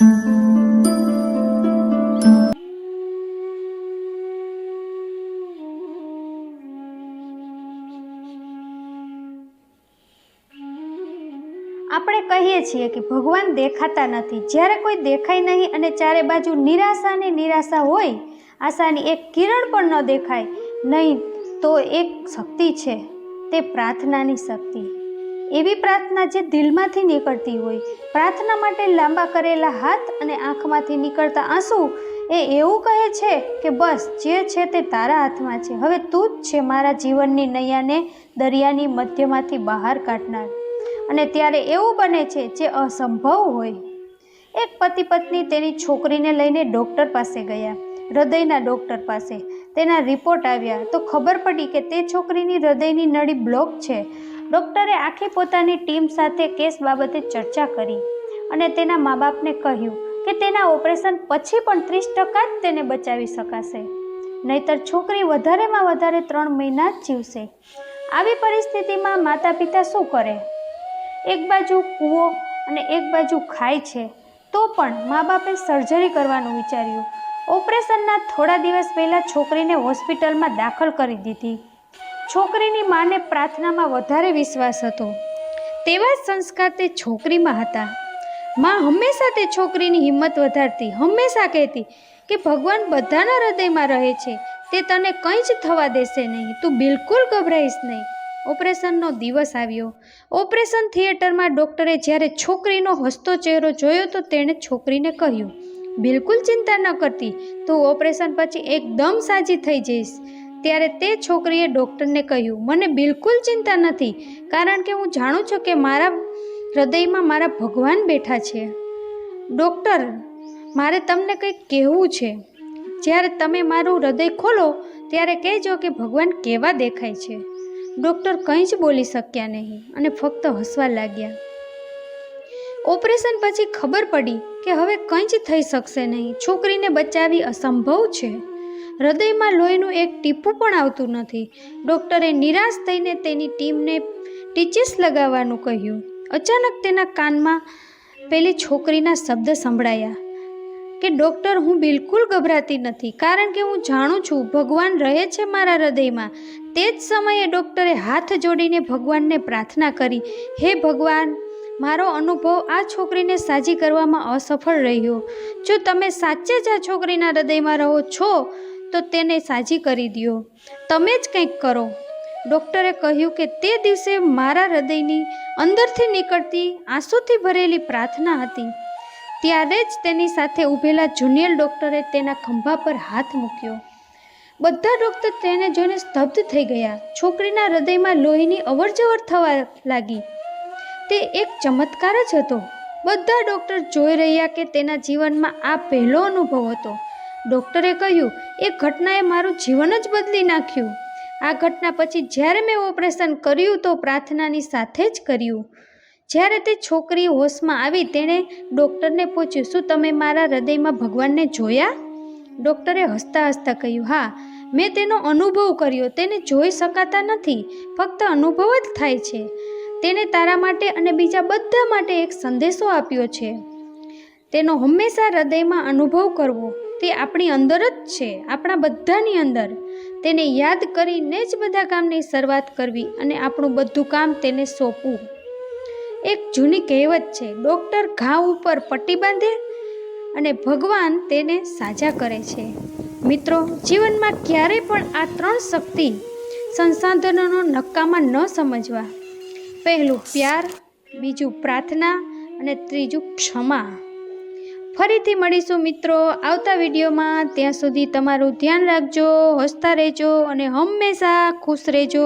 આપણે કહીએ છીએ કે ભગવાન દેખાતા નથી. જ્યારે કોઈ દેખાય નહીં અને ચારે બાજુ નિરાશા ને નિરાશા હોય, આશાની એક કિરણ પણ ન દેખાય, નહીં તો એક શક્તિ છે, તે પ્રાર્થનાની શક્તિ. એવી પ્રાર્થના જે દિલમાંથી નીકળતી હોય. પ્રાર્થના માટે લાંબા કરેલા હાથ અને આંખમાંથી નીકળતા આંસુ એ એવું કહે છે કે બસ જે છે તે તારા હાથમાં છે. હવે તું જ છે મારા જીવનની નૈયાને દરિયાની મધ્યમાંથી બહાર કાઢનાર. અને ત્યારે એવું બને છે જે અસંભવ હોય. એક પતિ પત્ની તેની છોકરીને લઈને ડૉક્ટર પાસે ગયા. હૃદયના ડૉક્ટર પાસે. તેના રિપોર્ટ આવ્યા. તો ખબર પડી કે તે છોકરીની હૃદયની નળી બ્લોક છે. ડૉક્ટરે આખી પોતાની ટીમ સાથે કેસ બાબતે ચર્ચા કરી અને તેના મા બાપને કહ્યું કે તેના ઓપરેશન પછી પણ ત્રીસ ટકા જ તેને બચાવી શકાશે. નહીતર છોકરી વધારેમાં વધારે ત્રણ મહિના જ જીવશે. આવી પરિસ્થિતિમાં માતા પિતા શું કરે? એક બાજુ કૂવો અને એક બાજુ ખાય છે, તો પણ મા બાપે સર્જરી કરવાનું વિચાર્યું. ઓપરેશનના થોડા દિવસ પહેલાં છોકરીને હોસ્પિટલમાં દાખલ કરી દીધી. છોકરીની માને પ્રાર્થનામાં વધારે વિશ્વાસ હતો. તેવા સંસ્કાર તે છોકરીમાં હતા. માં હંમેશા તે છોકરીની હિંમત વધારતી, હંમેશા કહેતી કે ભગવાન બધાના હૃદયમાં રહે છે, તે તને કંઈ જ થવા દેશે નહીં, તું બિલકુલ ગભરાઈશ નહીં. ઓપરેશનનો દિવસ આવ્યો. ઓપરેશન થિયેટરમાં ડૉક્ટરે જ્યારે છોકરીનો હસતો ચહેરો જોયો તો તેણે છોકરીને કહ્યું, બિલકુલ ચિંતા ન કરતી, તું ઓપરેશન પછી એકદમ સાજી થઈ જઈશ. ત્યારે તે છોકરીએ ડૉક્ટરને કહ્યું, મને બિલકુલ ચિંતા નથી, કારણ કે હું જાણું છું કે મારા હૃદયમાં મારા ભગવાન બેઠા છે. ડૉક્ટર, મારે તમને કંઈક કહેવું છે. જ્યારે તમે મારું હૃદય ખોલો, ત્યારે કહેજો કે ભગવાન કેવા દેખાય છે. ડૉક્ટર કંઈ જ બોલી શક્યા નહીં અને ફક્ત હસવા લાગ્યા. ઓપરેશન પછી ખબર પડી કે હવે કંઈ જ થઈ શકશે નહીં. છોકરીને બચાવી અસંભવ છે. હૃદયમાં લોહીનું એક ટીપું પણ આવતું નથી. ડૉક્ટરે નિરાશ થઈને તેની ટીમને ટીચીસ લગાવવાનું કહ્યું. અચાનક તેના કાનમાં પેલી છોકરીના શબ્દ સંભળાયા કે, ડૉક્ટર, હું બિલકુલ ગભરાતી નથી, કારણ કે હું જાણું છું, ભગવાન રહે છે મારા હૃદયમાં. તે જ સમયે ડૉક્ટરે હાથ જોડીને ભગવાનને પ્રાર્થના કરી, હે ભગવાન, મારો અનુભવ આ છોકરીને સાજી કરવામાં અસફળ રહ્યો. જો તમે સાચે જ આ છોકરીના હૃદયમાં રહો છો તો તેને સાજી કરી દો તમે જ કંઈક કરો. ડૉક્ટરે કહ્યું કે તે દિવસે મારા હૃદયની અંદરથી નીકળતી આંસુથી ભરેલી પ્રાર્થના હતી. ત્યારે જ તેની સાથે ઊભેલા જુનિયર ડૉક્ટરે તેના ખંભા પર હાથ મૂક્યો. બધા ડૉક્ટર તેને જોઈને સ્તબ્ધ થઈ ગયા. છોકરીના હૃદયમાં લોહીની અવરજવર થવા લાગી. તે એક ચમત્કાર જ હતો. બધા ડૉક્ટર જોઈ રહ્યા કે તેના જીવનમાં આ પહેલો અનુભવ હતો. ડૉક્ટરે કહ્યું, એ ઘટનાએ મારું જીવન જ બદલી નાખ્યું. આ ઘટના પછી જ્યારે મેં ઓપરેશન કર્યું તો પ્રાર્થનાની સાથે જ કર્યું. જ્યારે તે છોકરી હોશમાં આવી તેણે ડૉક્ટરને પૂછ્યું, શું તમે મારા હૃદયમાં ભગવાનને જોયા? ડૉક્ટરે હસતા હસતા કહ્યું, હા, મેં તેનો અનુભવ કર્યો. તેને જોઈ શકાતા નથી. ફક્ત અનુભવ જ થાય છે. તેણે તારા માટે અને બીજા બધા માટે એક સંદેશો આપ્યો છે. તેનો હંમેશા હૃદયમાં અનુભવ કરવો. તે આપણી અંદર જ છે, આપણા બધાની અંદર. તેને યાદ કરીને જ બધા કામની શરૂઆત કરવી અને આપણું બધું કામ તેને સોંપવું. એક જૂની કહેવત છે, ડૉક્ટર ઘા ઉપર પટ્ટી બાંધે અને ભગવાન તેને સાજા કરે છે. મિત્રો, જીવનમાં ક્યારેય પણ આ ત્રણ શક્તિ સંસાધનોનો નક્કામાં ન સમજવા. પહેલું, પ્યાર, બીજું, પ્રાર્થના અને ત્રીજું, ક્ષમા. ફરીથી મળીશું મિત્રો આવતા વિડીયોમાં. ત્યાં સુધી તમારું ધ્યાન રાખજો, હસતા રહેજો અને હંમેશા ખુશ રહેજો.